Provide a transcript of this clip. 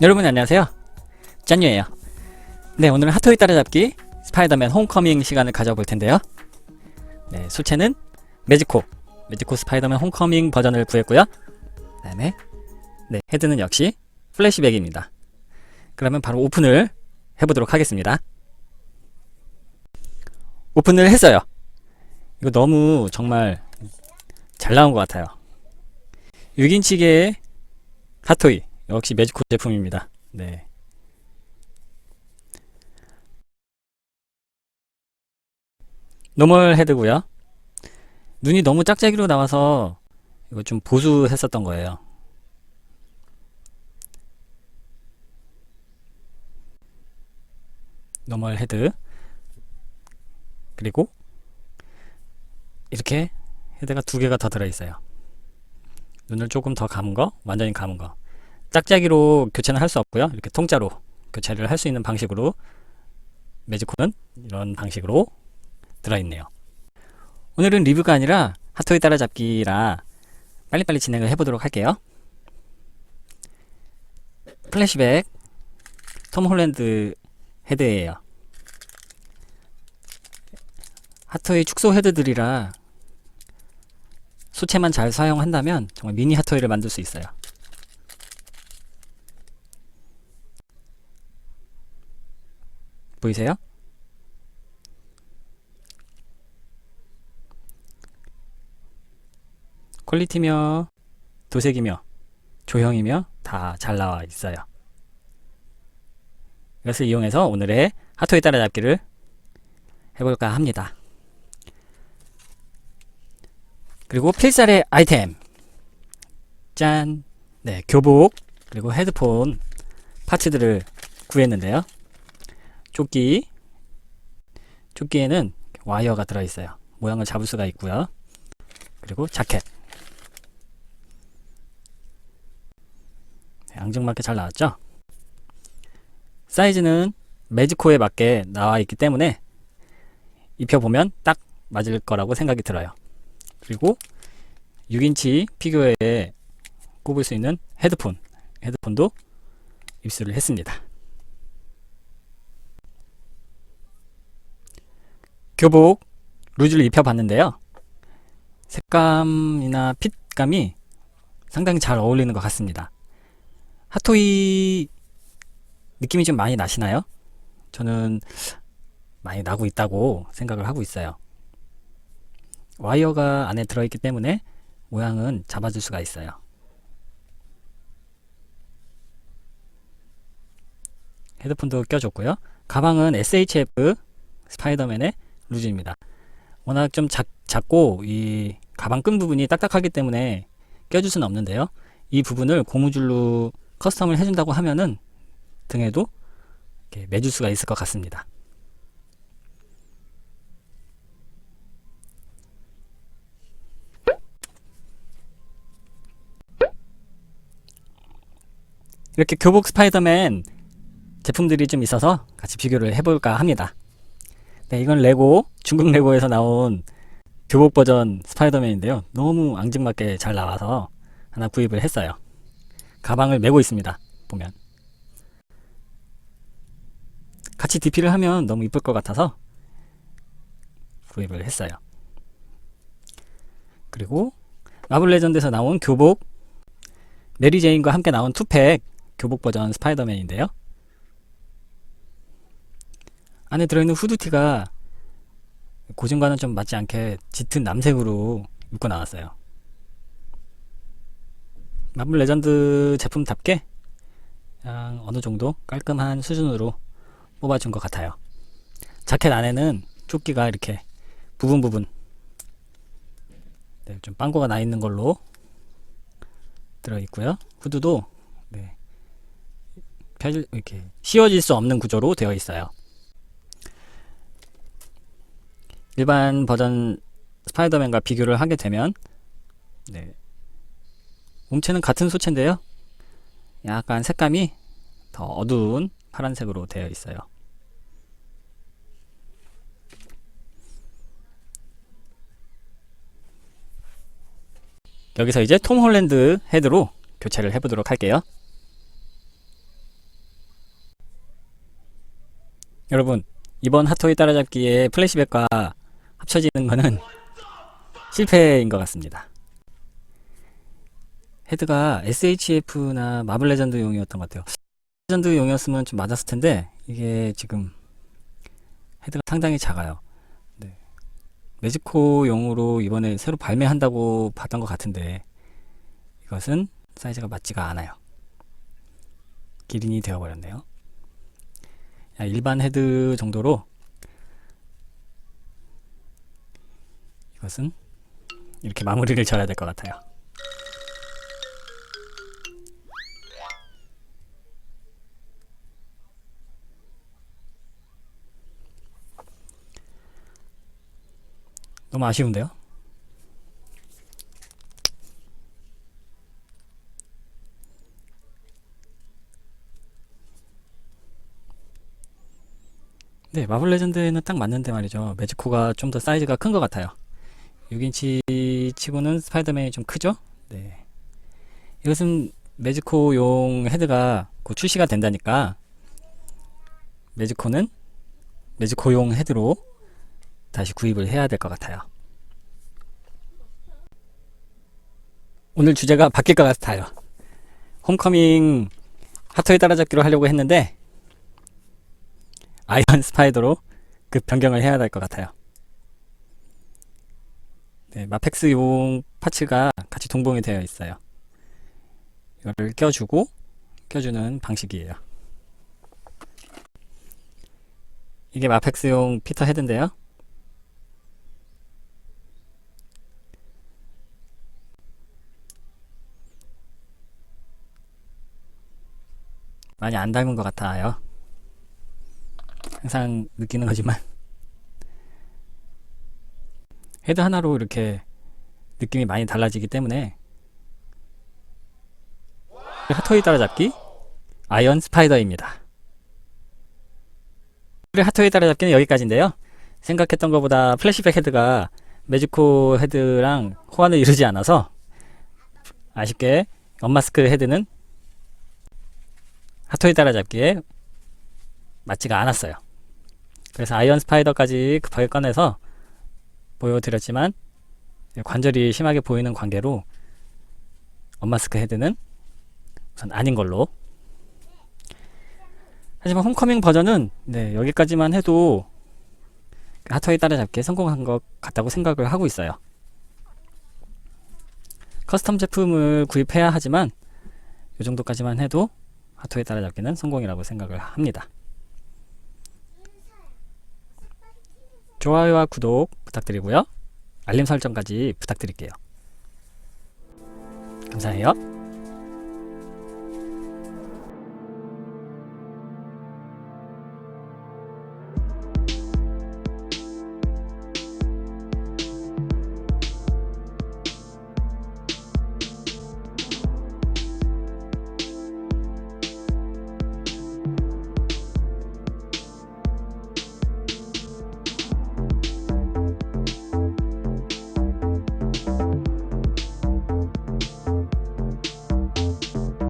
여러분 안녕하세요. 짠유예요. 네, 오늘은 핫토이 따라잡기 스파이더맨 홈커밍 시간을 가져볼 텐데요. 네, 수채는 매지코, 매지코 스파이더맨 홈커밍 버전을 구했고요. 그 다음에 네, 헤드는 역시 플래시백입니다. 그러면 바로 오픈을 해보도록 하겠습니다. 오픈을 했어요. 이거 너무 정말 잘 나온 것 같아요. 6인치계의 핫토이 역시 매지코 제품입니다. 네. 노멀 헤드고요. 눈이 너무 짝짝이로 나와서 이거 좀 보수했었던 거예요. 노멀 헤드 그리고 이렇게 헤드가 두 개가 더 들어있어요. 눈을 조금 더 감은 거, 완전히 감은 거. 짝짝이로 교체는 할 수 없고요. 이렇게 통짜로 교체를 할 수 있는 방식으로 매지코는 이런 방식으로 들어있네요. 오늘은 리뷰가 아니라 핫토이 따라잡기라 빨리빨리 진행을 해보도록 할게요. 플래시백 톰 홀랜드 헤드예요. 핫토이 축소 헤드들이라 소체만 잘 사용한다면 정말 미니 핫토이를 만들 수 있어요. 보이세요? 퀄리티며 도색이며 조형이며 다 잘 나와 있어요. 이것을 이용해서 오늘의 핫토이 따라잡기를 해볼까 합니다. 그리고 필살의 아이템 짠! 네, 교복 그리고 헤드폰 파츠들을 구했는데요. 조끼 조끼에는 와이어가 들어있어요. 모양을 잡을 수가 있고요. 그리고 자켓 네, 앙증맞게 잘 나왔죠? 사이즈는 매지코에 맞게 나와 있기 때문에 입혀보면 딱 맞을 거라고 생각이 들어요. 그리고 6인치 피규어에 꼽을 수 있는 헤드폰 헤드폰도 입수를 했습니다. 교복 루즈를 입혀봤는데요. 색감이나 핏감이 상당히 잘 어울리는 것 같습니다. 핫토이 느낌이 좀 많이 나시나요? 저는 많이 나고 있다고 생각을 하고 있어요. 와이어가 안에 들어있기 때문에 모양은 잡아줄 수가 있어요. 헤드폰도 껴줬고요. 가방은 SHF 스파이더맨의 루즈입니다. 워낙 좀 작, 작고 이 가방 끈 부분이 딱딱하기 때문에 껴줄 수는 없는데요. 이 부분을 고무줄로 커스텀을 해준다고 하면은 등에도 매줄 수가 있을 것 같습니다. 이렇게 교복 스파이더맨 제품들이 좀 있어서 같이 비교를 해볼까 합니다. 네, 이건 레고, 중국 레고에서 나온 교복 버전 스파이더맨인데요. 너무 앙증맞게 잘 나와서 하나 구입을 했어요. 가방을 메고 있습니다. 보면. 같이 DP를 하면 너무 이쁠 것 같아서 구입을 했어요. 그리고 마블 레전드에서 나온 교복 메리 제인과 함께 나온 투팩 교복 버전 스파이더맨인데요. 안에 들어있는 후드티가 고증과는 좀 맞지 않게 짙은 남색으로 입고 나왔어요. 마블 레전드 제품답게 그냥 어느 정도 깔끔한 수준으로 뽑아준 것 같아요. 자켓 안에는 조끼가 이렇게 부분 부분 네, 좀 빵꾸가 나 있는 걸로 들어 있고요. 후드도 네, 펴질 이렇게 씌워질 수 없는 구조로 되어 있어요. 일반 버전 스파이더맨과 비교를 하게 되면 네, 몸체는 같은 소체인데요. 약간 색감이 더 어두운 파란색으로 되어 있어요. 여기서 이제 톰 홀랜드 헤드로 교체를 해보도록 할게요. 여러분 이번 핫토이 따라잡기에 플래시백과 합쳐지는 거는 실패인 것 같습니다. 헤드가 SHF나 마블 레전드용이었던 것 같아요. 레전드용이었으면 좀 맞았을 텐데 이게 지금 헤드가 상당히 작아요. 네. 매지코용으로 이번에 새로 발매한다고 봤던 것 같은데 이것은 사이즈가 맞지가 않아요. 기린이 되어버렸네요. 야, 일반 헤드 정도로 이것은 이렇게 마무리를 져야 될 것 같아요. 너무 아쉬운데요? 네, 마블 레전드에는 딱 맞는데 말이죠. 매지코가 좀 더 사이즈가 큰 것 같아요. 6인치 치고는 스파이더맨이 좀 크죠? 네. 이것은 매지코용 헤드가 곧 출시가 된다니까 매지코는 매지코용 헤드로 다시 구입을 해야 될 것 같아요. 오늘 주제가 바뀔 것 같아요. 홈커밍 핫토이 따라잡기로 하려고 했는데 아이언 스파이더로 그 변경을 해야 될 것 같아요. 네, 마펙스용 파츠가 같이 동봉이 되어 있어요. 이거를 껴주고 껴주는 방식이에요. 이게 마펙스용 피터 헤드인데요. 많이 안 닮은 것 같아요. 항상 느끼는 거지만 헤드 하나로 이렇게 느낌이 많이 달라지기 때문에 핫토이 따라잡기 아이언 스파이더입니다. 핫토이 따라잡기는 여기까지인데요. 생각했던 것보다 플래시백 헤드가 매지코 헤드랑 호환을 이루지 않아서 아쉽게 언마스크 헤드는 핫토이 따라잡기에 맞지가 않았어요. 그래서 아이언 스파이더까지 급하게 꺼내서 보여드렸지만 관절이 심하게 보이는 관계로 언마스크 헤드는 우선 아닌 걸로 하지만 홈커밍 버전은 네, 여기까지만 해도 핫토이 따라잡기에 성공한 것 같다고 생각을 하고 있어요. 커스텀 제품을 구입해야 하지만 이 정도까지만 해도 핫토이 따라잡기는 성공이라고 생각을 합니다. 좋아요와 구독 부탁드리고요. 알림 설정까지 부탁드릴게요. 감사해요.